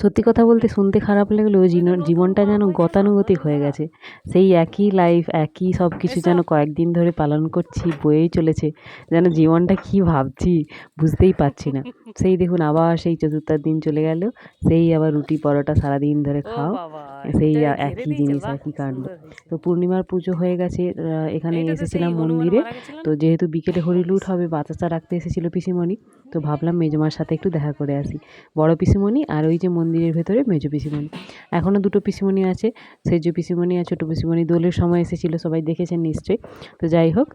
সত্যি কথা বলতে শুনতে খারাপ লাগলেও জীবনটা যেন গতানুগতিক হয়ে গেছে। সেই একই লাইফ একই সব কিছু যেন কয়েকদিন ধরে পালন করছি বয়েই চলেছে। যেন জীবনটা কি ভাবছি বুঝতেই পারছি না। সেই দেখুন আবার সেই চতুর্থার দিন চলে গেল। সেই আবার রুটি পরোটা সারাদিন ধরে খাও। সেই একই জিনিস একই কাণ্ড। তো পূর্ণিমার পুজো হয়ে গেছে এখানে এসেছিলাম মন্দিরে। তো যেহেতু বিকেলে হরিলুট হবে বাতাসা রাখতে এসেছিল পিসিমণি। তো ভাবলাম মেজমার সাথে একটু দেখা করে আসি। বড় পিসিমণি আর ওই যে মন্দিরের ভেতরে মেজ পিসিমণি। এখনও দুটো পিসিমণি আছে, সেজ পিসিমণি আর ছোটো পিসিমণি দোলের সময় এসেছিল, সবাই দেখেছেন নিশ্চয়ই। তো যাই হোক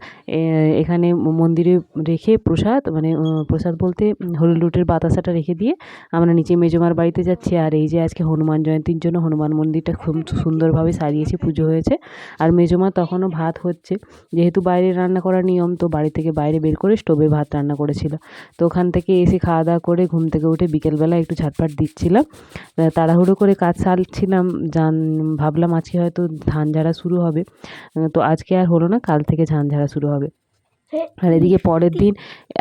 এখানে মন্দিরে রেখে প্রসাদ মানে প্রসাদ বলতে হরিলুটের বাতাসাটা রেখে দিয়ে আমরা নিচে মেজমার বাড়িতে যাচ্ছি। আর এই যে আজকে হনুমান জয়ন্তীর জন্য হনুমান মন্দিরটা খুব সুন্দরভাবে সারিয়েছে পুজো হয়েছে। আর মেজমা তখনও ভাত হচ্ছে। যেহেতু বাইরে রান্না করার নিয়ম, তো বাড়ি থেকে বাইরে বের করে স্টোভে ভাত রান্না করেছিল। তো ওখান থেকে এসে খাওয়া দাওয়া করে ঘুম থেকে উঠে বিকেলবেলা একটু ঝাটপাট দিচ্ছিলাম। তাড়াহুড়ো করে কাজ সারছিলাম জান ভাবলাম আজকে হয়তো ধান ঝাড়া শুরু হবে। তো আজকে আর হলো না, কাল থেকে ধান ঝাড়া শুরু হবে। আর এদিকে পরের দিন,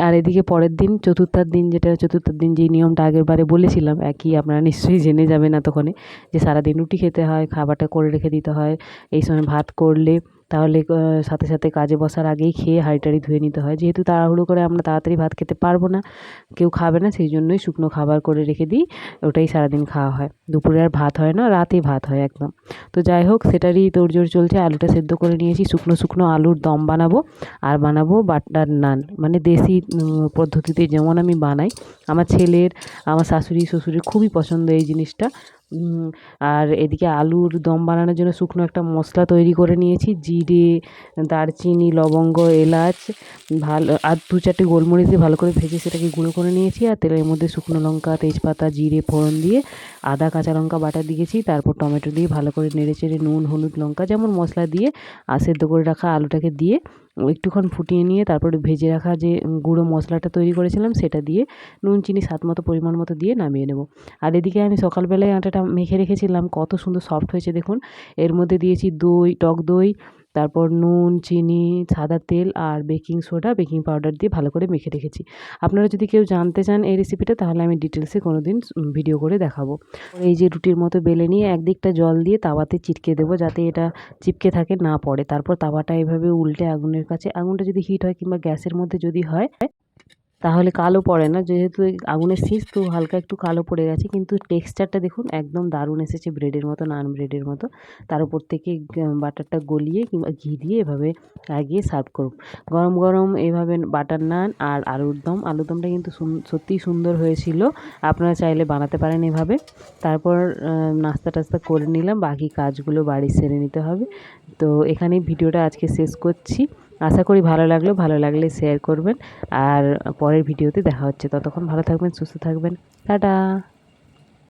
আর এদিকে পরের দিন, চতুর্থার দিন যেটা, চতুর্থার দিন যে নিয়মটা আগের বারে বলেছিলাম, একই আপনারা নিশ্চয়ই জেনে যাবেন এতক্ষণে, যে সারাদিন রুটি খেতে হয়, খাবারটা করে রেখে দিতে হয়, এই সময় ভাত করলে তাহলে সাথে সাথে কাজে বসার আগেই খেয়ে হাঁড়ি টাড়ি ধুয়ে নিতে হয়। যেহেতু তাড়াহুড়ো করে আমরা তাড়াতাড়ি ভাত খেতে পারব না, কেউ খাবে না, সেই জন্যই শুকনো খাবার করে রেখে দিই, ওটাই সারাদিন খাওয়া হয়। দুপুরে আর ভাত হয় না, রাতে ভাত হয় একদম। তো যাই হোক, সেটারই তোড়জোড় চলছে, আলুটা সেদ্ধ করে নিয়েছি, শুকনো শুকনো আলুর দম বানাবো, আর বানাবো বাটার নান। মানে দেশি পদ্ধতিতে যেমন আমি বানাই, আমার ছেলের, আমার শাশুড়ি, শ্বশুরের খুবই পছন্দ এই জিনিসটা। আর এদিকে আলুর দম বানানোর জন্য শুকনো একটা মশলা তৈরি করে নিয়েছি। জিরে, দারচিনি, লবঙ্গ, এলাচ, ভালো, আর দু চারটে গোলমরিচ দিয়ে ভালো করে ভেজে সেটাকে গুঁড়ো করে নিয়েছি। আর তেলের মধ্যে শুকনো লঙ্কা, তেজপাতা, জিরে, ফোড়ন দিয়ে আদা, কাঁচা লঙ্কা বাটা দিয়েছি। তারপর টমেটো দিয়ে ভালো করে নেড়ে চেড়ে নুন, হলুদ লঙ্কা যেমন মশলা দিয়ে, আর সেদ্ধ করে রাখা আলুটাকে দিয়ে একটুক্ষণ ফুটিয়ে নিয়ে তারপরে ভেজে রাখা যে গুঁড়ো মশলাটা তৈরি করেছিলাম সেটা দিয়ে নুন, চিনি, স্বাদ মতো, পরিমাণ মতো দিয়ে নামিয়ে নেব। আর এদিকে আমি সকালবেলায় আটাটা মেখে রেখেছিলাম, কত সুন্দর সফট হয়েছে দেখুন। এর মধ্যে দিয়েছি দই, টক দই তারপর নুন, চিনি, সাদা তেল আর বেকিং সোডা, বেকিং পাউডার দিয়ে ভালো করে মেখে রেখেছি। আপনারা যদি কেউ জানতে চান এই রেসিপিটা তাহলে আমি ডিটেলসে কোনো দিন ভিডিও করে দেখাবো। এই যে রুটির মতো বেলে নিয়ে একদিকটা জল দিয়ে তাওয়াতে চিটকে দেবো যাতে এটা চিপকে থাকে, না পড়ে। তারপর তাওয়াটা এভাবে উল্টে আগুনের কাছে, আগুনটা যদি হিট হয় কিংবা গ্যাসের মধ্যে যদি হয় তাহলে কালো পড়ে না, যেহেতু আগুনের শীষ তো হালকা একটু কালো পড়ে গেছে, কিন্তু টেক্সচারটা দেখুন একদম দারুণ এসেছে ব্রেডের মতো নান ব্রেডের মতো। তার উপর থেকে বাটারটা গলিয়ে কিংবা ঘি দিয়ে এভাবে লাগিয়ে সার্ভ করুন। গরম গরম এভাবে বাটার নান আর আলুর দম, আলুর দমটা কিন্তু সত্যিই সুন্দর হয়েছিল, আপনারা চাইলে বানাতে পারেন এভাবে। তারপর নাস্তা টাস্তা করে নিলাম, বাকি কাজগুলো বাড়ি সেরে নিতে হবে। তো এখানেই ভিডিওটা আজকে শেষ করছি। আশা করি ভালো লাগল, ভালো লাগলে শেয়ার করবেন। আর পরের ভিডিওতে দেখা হচ্ছে। ততক্ষণ ভালো থাকবেন, সুস্থ থাকবেন। টাটা!